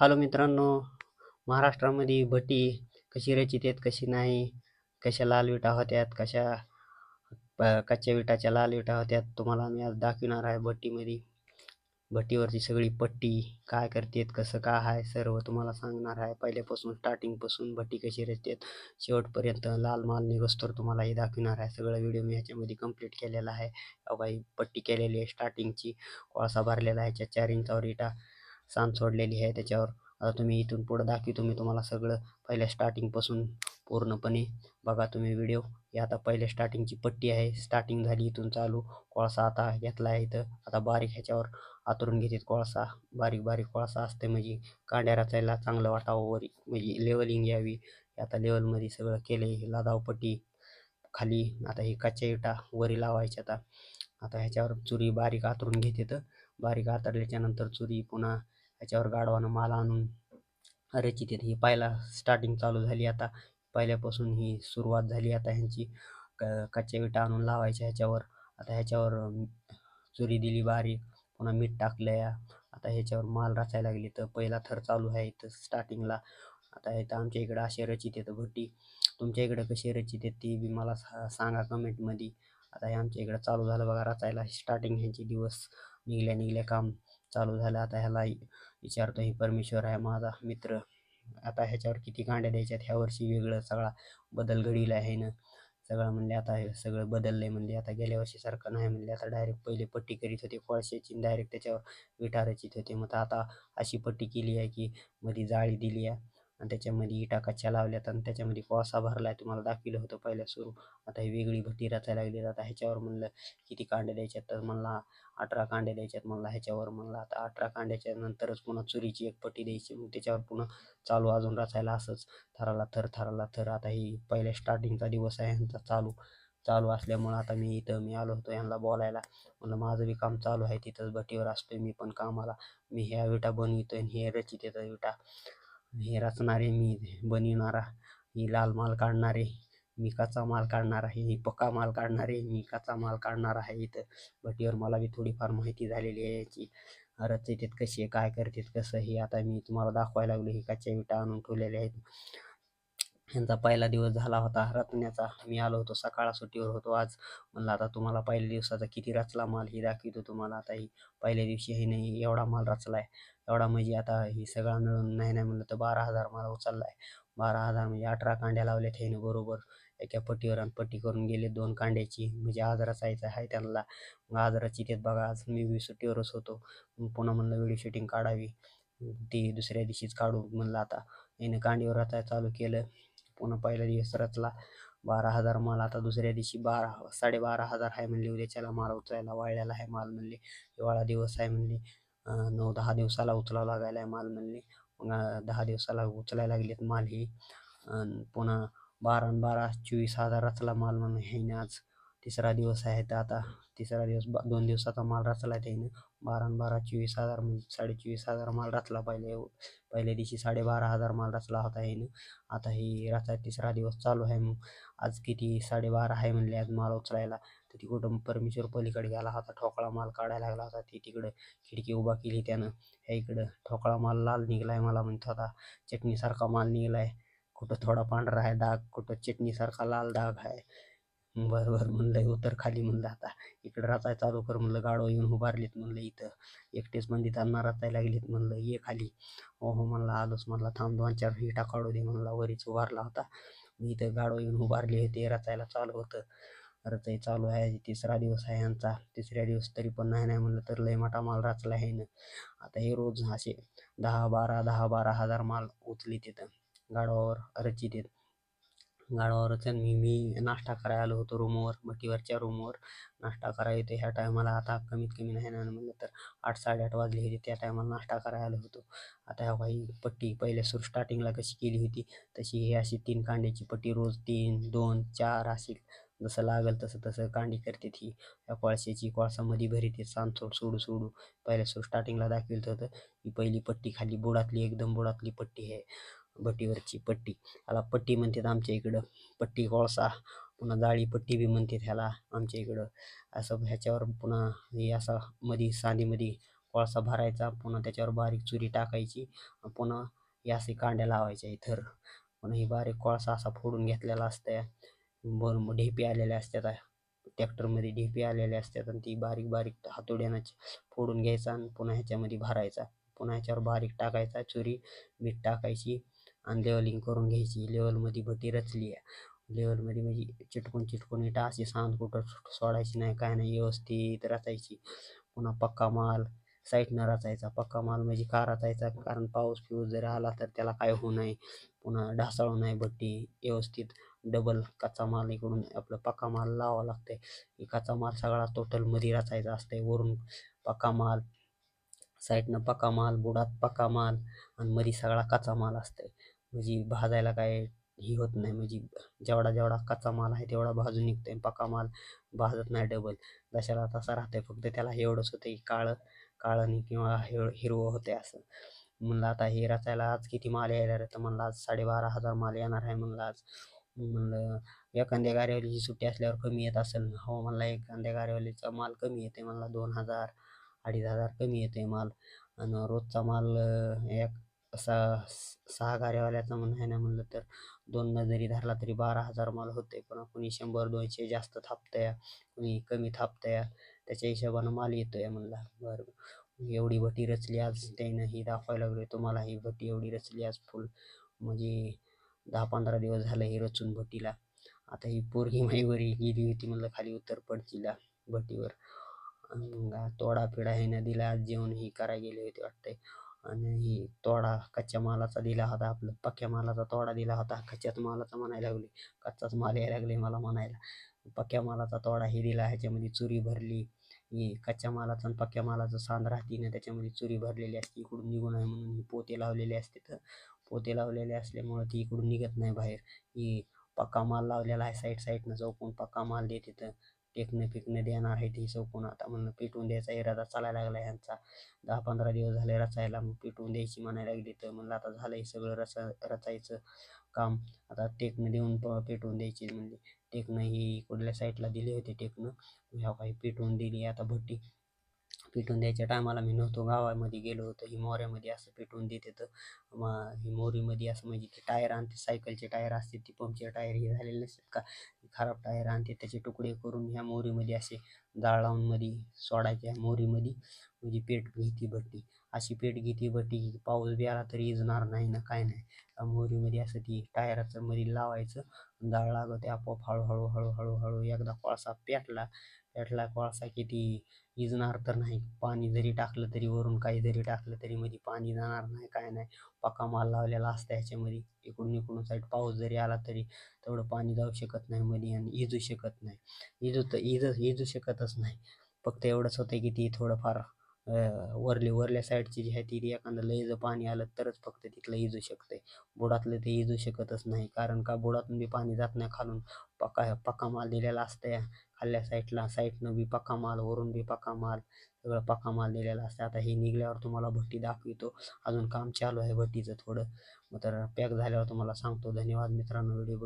Hello मित्रांनो महाराष्ट्रामध्ये भटी कशी रचित आहेत कशी नाही कशा लाल विटा होत्यात कशा कच्च्या विटाच्या लाल विटा होत्यात तुम्हाला मी आज दाखविणार आहे भट्टीमध्ये. भट्टीवरची सगळी पट्टी काय करतेत कसं काय आहे सर्व तुम्हाला सांगणार आहे. पहिल्यापासून स्टार्टिंगपासून भट्टी कशी रचतात शेवटपर्यंत लाल माल निघोस्तोवर तुम्हाला हे दाखविणार आहे. सगळं व्हिडिओ मी ह्याच्यामध्ये कंप्लीट केलेला आहे. अबाई बाई पट्टी केलेली आहे स्टार्टिंगची कोळसा भरलेला आहे ह्याच्या चार इंचावर इटा सांद सोडलेली आहे त्याच्यावर. आता तुम्ही इथून पुढं दाखवतो मी तुम्हाला सगळं पहिल्या स्टार्टिंगपासून पूर्णपणे बघा तुम्ही व्हिडिओ ही आता पहिल्या स्टार्टिंगची पट्टी आहे. स्टार्टिंग झाली इथून चालू. कोळसा आता घेतला आहे इथं. आता बारीक ह्याच्यावर आतरून घेतात कोळसा. बारीक बारीक कोळसा असते म्हणजे कांड्या रचायला चांगलं वाटावं वर. म्हणजे लेवलिंग यावी. आता लेवलमध्ये सगळं केलं आहे लादावपट्टी खाली. आता हे कच्च्या इटा वरी लावायच्या आता. आता ह्याच्यावर चुरी बारीक आतरून घेतात. बारीक आतरल्याच्यानंतर चुरी पुन्हा ह्याच्यावर गाढवानं माल आणून रचित ही पहिला स्टार्टिंग चालू झाली आता. पहिल्यापासून ही सुरुवात झाली आता ह्यांची. क कच्च्या विटा आणून लावायच्या ह्याच्यावर. आता ह्याच्यावर चुरी दिली बारीक पुन्हा मीठ टाकलं या आता ह्याच्यावर माल रचायला लागली तर पहिला थर चालू आहे इथं स्टार्टिंगला आता इथं आमच्या इकडं असे रचित येतं भट्टी. तुमच्या इकडं कशी रचित आहेत ती बी मला सा सांगा कमेंटमध्ये. आता हे आमच्या इकडं चालू झालं बघा रचायला. स्टार्टिंग ह्यांचे दिवस निघल्या निघल्या काम चालू झालं. आता ह्याला विचारतो हे परमेश्वर आहे माझा मित्र. आता ह्याच्यावर किती कांड्या द्यायच्यात? ह्या वर्षी वेगळं सगळा बदल घडीला आहे ना. सगळं म्हणले आता हे सगळं बदललंय. म्हणले आता गेल्या वर्षीसारखं नाही. म्हणले आता डायरेक्ट पहिले पट्टी करीत होते कोळशाची डायरेक्ट त्याच्यावर विटा रचित होते. मग आता अशी पट्टी केली आहे की मध्ये जाळी दिली आहे. आणि त्याच्यामध्ये इटा कच्च्या लावल्यात आणि त्याच्यामध्ये कोळसा भरला आहे तुम्हाला दाखविलं होतं पहिल्या सुरू आता ही वेगळी भट्टी रचायला लागली आता ह्याच्यावर म्हणलं किती कांड्या द्यायच्यात? तर म्हणला अठरा कांड्या द्यायच्यात. म्हणला ह्याच्यावर म्हणला आता अठरा कांड्याच्या नंतरच पुन्हा चुरीची एक पट्टी द्यायची. मग त्याच्यावर पुन्हा चालू अजून रचायला असंच. थराला थर थराला थर. आता ही पहिल्या स्टार्टिंगचा दिवस आहे ह्यांचा चालू. चालू असल्यामुळं आता मी इथं मी आलो होतो यांना बोलायला. म्हणलं माझं बी काम चालू आहे तिथंच भट्टीवर असतोय मी पण कामाला. मी ह्या विटा बनवितोय आणि हे रचित विटा. हे रचणारे मी बनविणारा ही लाल माल काढणारे मी कच्चा माल काढणार आहे मी पक्का माल काढणारे मी कच्चा माल काढणार आहे इथं. भटीवर मला बी थोडीफार माहिती झालेली आहे याची. रचतेत कशी आहे काय करतात कसं हे आता मी तुम्हाला दाखवायला लागलो. हे कच्च्या विटा आणून ठेवलेल्या आहेत. ह्यांचा पहिला दिवस झाला होता रचण्याचा मी आलो होतो सकाळ सुट्टीवर होतो आज. म्हणलं आता तुम्हाला पहिल्या दिवसाचा किती रचला माल ही दाखवतो तुम्हाला. आता ही पहिल्या दिवशी हे नाही एवढा माल रचला आहे एवढा म्हणजे आता ही सगळा मिळून नाही नाही म्हणलं तर बारा हजार मला आहे बारा हजार म्हणजे अठरा कांड्या लावल्यात ह्यानं बरोबर. एका पट्टीवर आणि पट्टी करून गेले दोन कांड्याची. म्हणजे आज रचायचं आहे त्यांना. मग आज रचित बघा आज मी सुट्टीवरच होतो. पुन्हा म्हणलं व्हिडिओ शूटिंग काढावी. ती दुसऱ्या दिवशीच काढू म्हणलं आता. यानं कांडीवर रचायला चालू केलं. पुन्हा पहिला दिवस रचला. बारा हजार माल आता दुसऱ्या दिवशी बारा साडेबारा हजार आहे म्हणले उद्याच्याला माल उचलायला वाळल्याला आहे माल म्हणले हिवाळा दिवस आहे म्हणले नऊ दहा दिवसाला उचलावं लागायला आहे माल म्हणले मग दहा दिवसाला उचलायला लागलेत माल ही. पुन्हा बारा आणि बारा चोवीस हजार रचला माल म्हणून ह्याने आज तिसरा दिवस आहे तर आता तिसरा दिवस बा दोन दिवसाचा माल रचला त्याने. बारा आणि बारा चोवीस हजार म्हणजे साडेचोवीस हजार माल रचला पहिले पहिल्या दिवशी साडेबारा हजार माल रचला होता ह्यानं आता हे रचा तिसरा दिवस चालू आहे मग. आज किती साडेबारा आहे म्हणले आज माल उचलायला. तर ती कुठं परमेश्वर पलीकडे गेला होता ठोकळा माल काढायला लागला होता. ती तिकडं खिडकी उभा केली त्यानं. ह्या इकडं ठोकळा माल लाल निघलाय मला म्हणत होता. चटणीसारखा माल निघलाय. कुठं थोडा पांढरा आहे डाग. कुठं चटणीसारखा लाल डाग आहे. बरं बरं म्हणलं उतर खाली म्हणलं आता. इकडं रचाय चालू कर म्हणलं गाडो येऊन उभारलीत म्हणलं इथं. एकटेच म्हणजे त्यांना रचायला लागलीत म्हणलं ये खाली. हो हो म्हणला आलोच म्हणला थांब दोन चार हिटा काढू दे म्हणला वरीच उभारला होता. मी इथं गाडो येऊन उभारली होते रचायला चालू होतं. रचाई चालू आहे तिसरा दिवस आहे यांचा. तिसऱ्या दिवस तरी पण नाही नाही म्हणलं तर लय मोठा माल रचला आहे ना. आता हे रोज असे दहा बारा दहा बारा हजार माल उचली तिथं गाडवावर रचित येत गाडवावरच मी मी नाश्ता करायला आलो होतो रूमवर भटीवरच्या रूमवर नाश्ता करायला येतो. ह्या टायमाला आता कमीत कमी नाही ना म्हणलं तर आठ साडेआठ वाजले होते. त्या टायमाला नाश्ता करायला आलो होतो. आता ह्या काही पट्टी पहिल्या सुरू स्टार्टिंगला कशी केली होती? तशी ही अशी तीन कांड्याची पट्टी रोज तीन दोन चार अशी जसं लागल तसं तसं कांडी करते ती. या कोळशाची कोळसामध्ये भरीत सांचोड सोडू सोडू. पहिल्या सुरू स्टार्टिंगला दाखविलं होतं. ही पहिली पट्टी खाली बुडातली एकदम बुडातली पट्टी आहे. भटीवरची पट्टी. ह्याला पट्टी म्हणतात आमच्या इकडं. पट्टी कोळसा. पुन्हा जाळी पट्टी बी म्हणतात ह्याला आमच्या इकडं. असं ह्याच्यावर पुन्हा हे असा मधी सांधीमध्ये कोळसा भरायचा. पुन्हा त्याच्यावर बारीक चुरी टाकायची. पुन्हा हे असे कांड्या लावायच्या इथर पुन्हा ही बारीक कोळसा असा फोडून घेतलेला असतंय. बर ढेपी आलेल्या असतात ट्रॅक्टरमध्ये ढेपी आलेल्या असतात आणि ती बारीक बारीक हातोड्यानं फोडून घ्यायचा आणि पुन्हा ह्याच्यामध्ये भरायचा. पुन्हा ह्याच्यावर बारीक टाकायचा. चुरी मीठ टाकायची. आणि लेवलिंग करून घ्यायची. लेवलमध्ये भट्टी रचली. आहे लेवलमध्ये म्हणजे चिटकून चिटकून इटा अशी सांद कुठं सोडायची नाही काय नाही व्यवस्थित रचायची. पुन्हा पक्का माल साईडनं रचायचा. पक्का माल म्हणजे का रचायचा? कारण पाऊस पिऊस जरी आला तर त्याला काय होऊ नये. पुन्हा ढासाळू नये भट्टी. व्यवस्थित डबल कच्चा माल इकडून आपलं पक्का माल लावावा लागतंय. कच्चा माल सगळा टोटलमध्ये रचायचा असतंय. वरून पक्का माल साईडनं पक्का माल बुडात पक्का माल आणि मध्ये सगळा कच्चा माल असतंय. म्हणजे भाजायला काय ही होत नाही. म्हणजे जेवढा जेवढा कच्चा माल आहे तेवढा भाजून निघतोय. पक्का माल भाजत नाही डबल जशाला तसा राहतंय. फक्त त्याला एवढंच होतं की काळं काळं किंवा हिरवं होते असं. म्हणलं आता हे रचायला आज किती माल यायला आहे तर म्हणलं आज साडेबारा हजार माल येणार आहे म्हणलं आज. म्हणलं एखाद्या गाडीवालीची सुट्टी असल्यावर कमी येत असेल हो म्हणला एखाद्या गाडीवालीचा माल कमी येते म्हणला दोन हजार अडीच हजार कमी येते माल. आणि रोजचा माल एक सहा सहा गाड्यावाल्याचा म्हणून आहे ना म्हणलं तर दोन जरी धरला तरी बारा हजार माल होते पण कोणी शंभर दोनशे जास्त थापतया कोणी कमी थापतया त्याच्या हिशोबानं माल येतोय म्हणला. बरं. म्हणजे एवढी भटी रचली आज त्यानं ही दाखवायला लागलोय तुम्हाला ही भटी एवढी रचली आज फुल. म्हणजे दहा पंधरा दिवस झालं ही रचून भटीला. आता ही पोरगी माईवरी गेली होती म्हणलं खाली उत्तर पडचीला भटीवर. मग तोडा हे ह्यानं दिला आज जेवण ही करायला गेले होते वाटतंय. आणि ही तोडा कच्च्या मालाचा दिला होता आपलं पक्क्या मालाचा तोडा दिला होता. कच्च्याच मालाचा म्हणायला लागले कच्चाच माल यायला लागले मला म्हणायला. पक्क्या मालाचा तोडा हे दिला ह्याच्यामध्ये चुरी भरली. ही कच्च्या मालाचा आणि पक्क्या मालाचं सांद राहते ना त्याच्यामध्ये चुरी भरलेली असते. इकडून निघू नये म्हणून ही पोते लावलेले असते तर पोते लावलेले असल्यामुळं ती इकडून निघत नाही बाहेर. ही पक्का माल लावलेला आहे साईड साईडनं चौकून पक्का माल देते तर टेकणं फेकणं देणार आहे ते चौकून आता म्हणलं पेटवून द्यायचा इरादा चालायला लागला ह्यांचा. दहा पंधरा दिवस झाले रचायला मग पेटवून द्यायची म्हणायला लागली तर म्हणलं आता झालं हे सगळं रचा रचायचं काम. आता टेकणं देऊन प पेटवून द्यायची म्हणली. टेकणं ही कुठल्या साईडला दिली होती टेकणं? ह्या काही पेटवून दिली. आता भट्टी पिटून द्यायच्या टायमाला मी नव्हतो गावामध्ये गेलो होतो. हिमोऱ्यामध्ये असं पिटून देत होतं मग ही मोरीमध्ये असं म्हणजे ते टायर आणते सायकलचे टायर असते ती पंपचे टायर हे झालेले नसतात का? खराब टायर आणते त्याचे तुकडे करून ह्या मोरीमध्ये असे जाळ लावून मध्ये सोडायचे ह्या मोरीमध्ये म्हणजे पेट भीती भट्टी अशी पेट घेती बटी पाऊस बी आला तरी इजणार नाही ना काय नाही. मोहरीमध्ये मोरीमध्ये असं ती टायराचं मध्ये लावायचं. जाळ लागते आपोआप हळूहळू हळूहळू हळू एकदा कोळसा पेटला. पेटला कोळसा की ती इजणार तर नाही. पाणी जरी टाकलं तरी वरून काही जरी टाकलं तरी मध्ये पाणी जाणार नाही काय नाही. पक्का माल लावलेला असतं ह्याच्यामध्ये इकडून इकडून साईड पाऊस जरी आला तरी तेवढं पाणी जाऊ शकत नाही मध्ये आणि इजू शकत नाही. इजू तर इज इजू शकतच नाही. फक्त एवढंच होतं की ती थोडंफार वरली वरल्या साईडची जी आहे ती एखादं लय जर पाणी आलं तरच फक्त तिथलं इजू शकते बुडातलं ते इजू शकतच नाही. कारण का बुडातून बी पाणी जात नाही खालून. पक्का पक्का माल दिलेला असतंय. खाल्ल्या साईडला साईडनं बी पक्का माल वरून बी पक्का माल. सगळं पक्का माल दिलेला असतं आता हे निघल्यावर तुम्हाला भट्टी दाखवितो. अजून काम चालू आहे भट्टीचं थोडं. मग तर पॅक झाल्यावर तुम्हाला सांगतो. धन्यवाद मित्रांनो. व्हिडिओ